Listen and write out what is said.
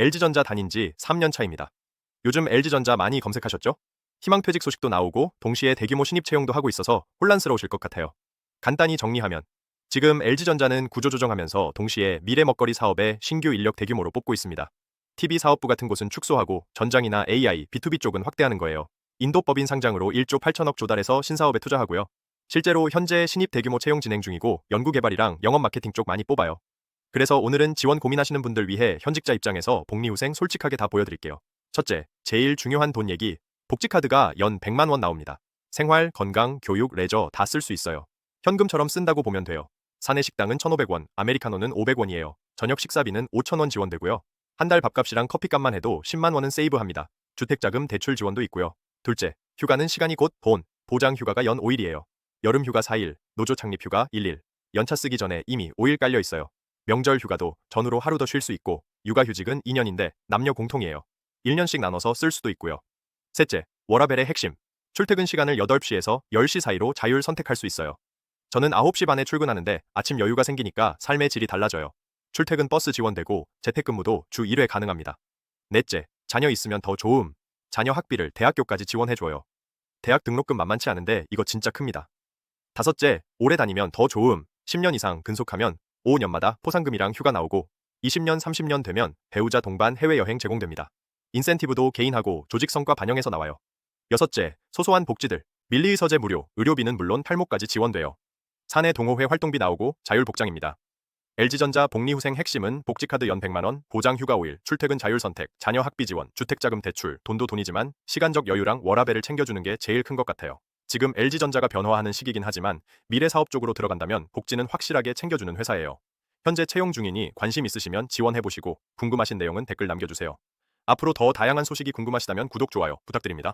LG전자 다닌 지 3년 차입니다. 요즘 LG전자 많이 검색하셨죠? 희망퇴직 소식도 나오고 동시에 대규모 신입 채용도 하고 있어서 혼란스러우실 것 같아요. 간단히 정리하면 지금 LG전자는 구조조정하면서 동시에 미래 먹거리 사업에 신규 인력 대규모로 뽑고 있습니다. TV 사업부 같은 곳은 축소하고 전장이나 AI, B2B 쪽은 확대하는 거예요. 인도 법인 상장으로 1조 8천억 조달해서 신사업에 투자하고요. 실제로 현재 신입 대규모 채용 진행 중이고 연구개발이랑 영업 마케팅 쪽 많이 뽑아요. 그래서 오늘은 지원 고민하시는 분들 위해 현직자 입장에서 복리후생 솔직하게 다 보여드릴게요. 첫째, 제일 중요한 돈 얘기. 복지카드가 연 100만 원 나옵니다. 생활, 건강, 교육, 레저 다 쓸 수 있어요. 현금처럼 쓴다고 보면 돼요. 사내 식당은 1,500원, 아메리카노는 500원이에요. 저녁 식사비는 5,000원 지원되고요. 한 달 밥값이랑 커피값만 해도 10만 원은 세이브합니다. 주택자금 대출 지원도 있고요. 둘째, 휴가는 시간이 곧 돈. 보장 휴가가 연 5일이에요. 여름 휴가 4일, 노조 창립 휴가 1일. 연차 쓰기 전에 이미 5일 깔려 있어요. 명절 휴가도 전후로 하루 더 쉴 수 있고 육아 휴직은 2년인데 남녀 공통이에요. 1년씩 나눠서 쓸 수도 있고요. 셋째, 워라벨의 핵심. 출퇴근 시간을 8시에서 10시 사이로 자율 선택할 수 있어요. 저는 9시 반에 출근하는데 아침 여유가 생기니까 삶의 질이 달라져요. 출퇴근 버스 지원되고 재택근무도 주 1회 가능합니다. 넷째, 자녀 있으면 더 좋음. 자녀 학비를 대학교까지 지원해줘요. 대학 등록금 만만치 않은데 이거 진짜 큽니다. 다섯째, 오래 다니면 더 좋음. 10년 이상 근속하면 5년마다 포상금이랑 휴가 나오고 20년, 30년 되면 배우자 동반 해외여행 제공됩니다. 인센티브도 개인하고 조직 성과 반영해서 나와요. 여섯째, 소소한 복지들. 밀리의서제 무료, 의료비는 물론 탈모까지 지원돼요. 사내 동호회 활동비 나오고 자율복장입니다. LG전자 복리후생 핵심은 복지카드 연 100만원, 보장 휴가 5일, 출퇴근 자율 선택, 자녀 학비 지원, 주택자금 대출, 돈도 돈이지만 시간적 여유랑 워라벨을 챙겨주는 게 제일 큰 것 같아요. 지금 LG전자가 변화하는 시기긴 하지만 미래 사업 쪽으로 들어간다면 복지는 확실하게 챙겨주는 회사예요. 현재 채용 중이니 관심 있으시면 지원해보시고 궁금하신 내용은 댓글 남겨주세요. 앞으로 더 다양한 소식이 궁금하시다면 구독, 좋아요 부탁드립니다.